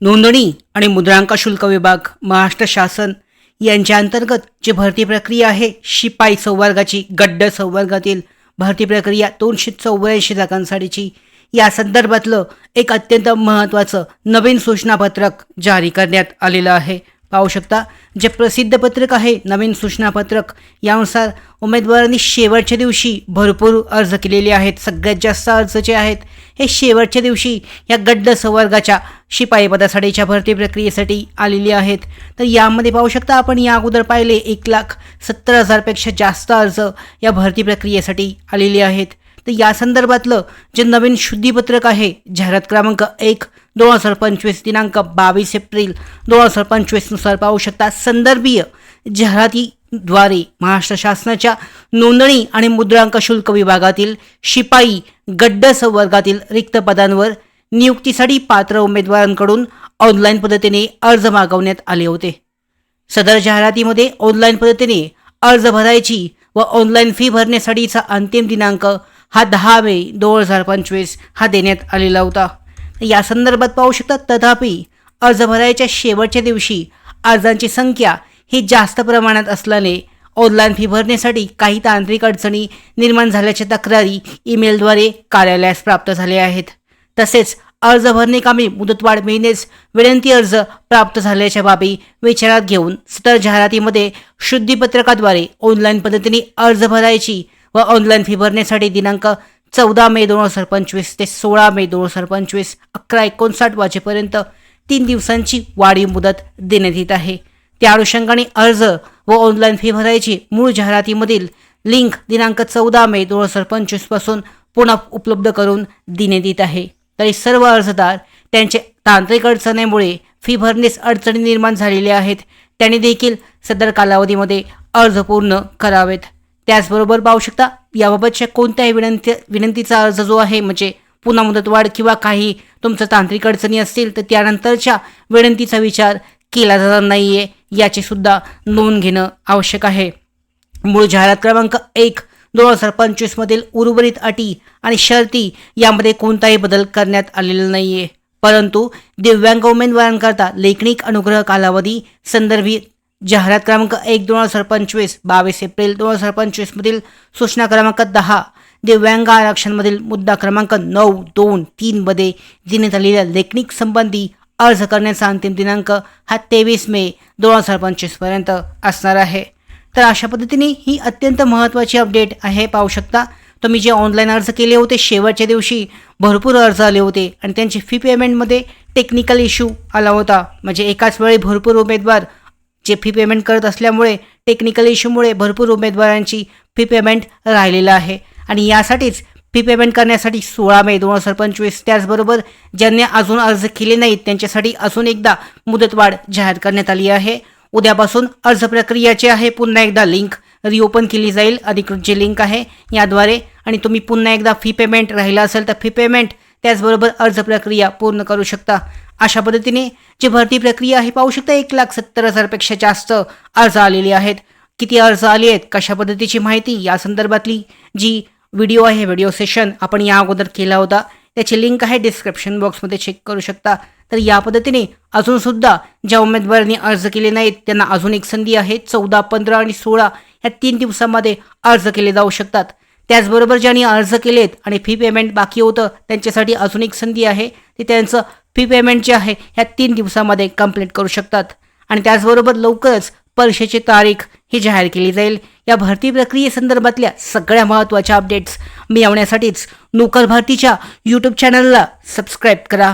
नोंदणी आणि मुद्रांक शुल्क विभाग महाराष्ट्र शासन यांच्या अंतर्गत जी भरती प्रक्रिया आहे शिपाई संवर्गाची गड्ड संवर्गातील भरती प्रक्रिया दोनशे चौऱ्याऐंशी जागांसाठीची या संदर्भातलं एक अत्यंत महत्त्वाचं नवीन सूचनापत्रक जारी करण्यात आलेलं आहे. पाहू शकता. जे प्रसिद्ध पत्रक आहे नवीन सूचनापत्रक यानुसार उमेदवारांनी शेवटच्या दिवशी भरपूर अर्ज केलेले आहेत. सगळ्यात जास्त अर्ज जे आहेत हे शेवटच्या दिवशी या गड्ड संवर्गाच्या शिपाई पदासाठीच्या भरती प्रक्रियेसाठी आलेले आहेत. तर यामध्ये पाहू शकता आपण या अगोदर पाहिले एक लाख सत्तर हजारपेक्षा जास्त अर्ज या भरती प्रक्रियेसाठी आलेले आहेत. तर या संदर्भातलं जे नवीन शुद्धीपत्रक आहे जाहिरात क्रमांक एक दोन हजार पंचवीस दिनांक बावीस एप्रिल दोन हजार पंचवीसनुसार पाहू शकता. संदर्भीय जाहिरातीद्वारे महाराष्ट्र शासनाच्या नोंदणी आणि मुद्रांक शुल्क विभागातील शिपाई गड्ड संवर्गातील रिक्त पदांवर नियुक्तीसाठी पात्र उमेदवारांकडून ऑनलाईन पद्धतीने अर्ज मागवण्यात आले होते. सदर जाहिरातीमध्ये ऑनलाईन पद्धतीने अर्ज भरायची व ऑनलाईन फी भरण्यासाठीचा अंतिम दिनांक हा दहा मे दोन हजार पंचवीस हा देण्यात आलेला होता. या संदर्भात पाहू शकता तथापि अर्ज भरायच्या शेवटच्या दिवशी अर्जांची संख्या ही जास्त प्रमाणात असल्याने ऑनलाईन फी भरण्यासाठी काही तांत्रिक अडचणी निर्माण झाल्याच्या तक्रारी ईमेलद्वारे कार्यालयास प्राप्त झाल्या आहेत. तसेच अर्ज भरणे कामी मुदतवाढ मिळणेच विनंती अर्ज प्राप्त झाल्याच्या बाबी विचारात घेऊन सदर जाहिरातीमध्ये शुद्धीपत्रकाद्वारे ऑनलाईन पद्धतीने अर्ज भरायची व ऑनलाईन फी भरण्यासाठी दिनांक चौदा मे दोन हजार पंचवीस ते सोळा मे दोन हजार पंचवीस अकरा एकोणसाठ वाजेपर्यंत तीन दिवसांची वाढीव मुदत देण्यात येत आहे. त्या अनुषंगाने अर्ज व ऑनलाईन फी भरायची मूळ जाहिरातीमधील लिंक दिनांक चौदा मे दोन हजार पंचवीसपासून पुन्हा उपलब्ध करून देण्यात येत आहे. तरी सर्व अर्जदार त्यांचे तांत्रिक अडचणीमुळे फी भरण्यास अडचणी निर्माण झालेल्या आहेत. त्यांनी देखील सदर कालावधीमध्ये अर्ज पूर्ण करावेत. त्याचबरोबर पाहू शकता याबाबतच्या कोणत्याही विनंती विनंतीचा अर्ज जो आहे म्हणजे पुन्हा मुदतवाढ किंवा काही तुमचं तांत्रिक अडचणी असतील तर त्यानंतरच्या विनंतीचा विचार केला जाणार नाही आहे याची सुद्धा नोंद घेणं आवश्यक आहे. मूळ जाहिरात क्रमांक एक दोन हजार पंचवीसमधील उर्वरित अटी आणि शर्ती यामध्ये कोणताही बदल करण्यात आलेला नाही आहे परंतु दिव्यांग उमेदवारांकरता लेखनिक अनुग्रह कालावधी संदर्भित जाहिरात क्रमांक एक दोन हजार पंचवीस बावीस एप्रिल दोन हजार पंचवीसमधील सूचना क्रमांक दहा दिव्यांग आरक्षणमधील मुद्दा क्रमांक नऊ दोन तीनमध्ये देण्यात आलेल्या लेखनिक संबंधी अर्ज करण्याचा अंतिम दिनांक हा तेवीस मे दोन हजार पंचवीसपर्यंत असणार आहे. तर अशा पद्धतीने ही अत्यंत महत्त्वाची अपडेट आहे. पाहू शकता तुम्ही जे ऑनलाईन अर्ज केले होते शेवटच्या दिवशी भरपूर अर्ज आले होते आणि त्यांची फी पेमेंटमध्ये टेक्निकल इश्यू आला होता. म्हणजे एकाच वेळी भरपूर उमेदवार जे फी पेमेंट करत असल्यामुळे टेक्निकल इश्यूमुळे भरपूर उमेदवारांची फी पेमेंट राहिलेलं आहे. आणि यासाठीच फी पेमेंट करण्यासाठी सोळा मे दोन हजार पंचवीस त्याचबरोबर ज्यांनी अजून अर्ज केले नाहीत त्यांच्यासाठी अजून एकदा मुदतवाढ जाहीर करण्यात आली आहे. उद्यापासून अर्ज प्रक्रियाची आहे. पुन्हा एकदा लिंक रिओपन केली जाईल. अधिकृत जी लिंक आहे याद्वारे. आणि तुम्ही पुन्हा एकदा फी पेमेंट राहिला असेल तर फी पेमेंट त्याचबरोबर अर्ज प्रक्रिया पूर्ण करू शकता. अशा पद्धतीने जी भरती प्रक्रिया आहे पाहू शकता एक लाख सत्तर हजारपेक्षा जास्त अर्ज आलेले आहेत. किती अर्ज आले आहेत कशा पद्धतीची माहिती या संदर्भातली जी व्हिडिओ आहे व्हिडिओ सेशन आपण या अगोदर केला होता त्याची लिंक आहे डिस्क्रिप्शन बॉक्समध्ये चेक करू शकता. तर या पद्धतीने अजूनसुद्धा ज्या उमेदवारांनी अर्ज केले नाहीत त्यांना अजून एक संधी आहे चौदा पंधरा आणि सोळा या तीन दिवसामध्ये अर्ज केले जाऊ शकतात. त्याचबरोबर ज्यांनी अर्ज केलेत आणि फी पेमेंट बाकी होतं त्यांच्यासाठी अजून एक संधी आहे. ते त्यांचं फी पेमेंट जे आहे ह्या तीन दिवसामध्ये कंप्लीट करू शकतात. आणि त्याचबरोबर लवकरच परीक्षेची तारीख ही जाहीर केली जाईल. या भरती प्रक्रियेसंदर्भातल्या सगळ्या महत्त्वाच्या अपडेट्स मिळवण्यासाठीच नोकर भरतीच्या यूट्यूब चॅनलला सबस्क्राईब करा.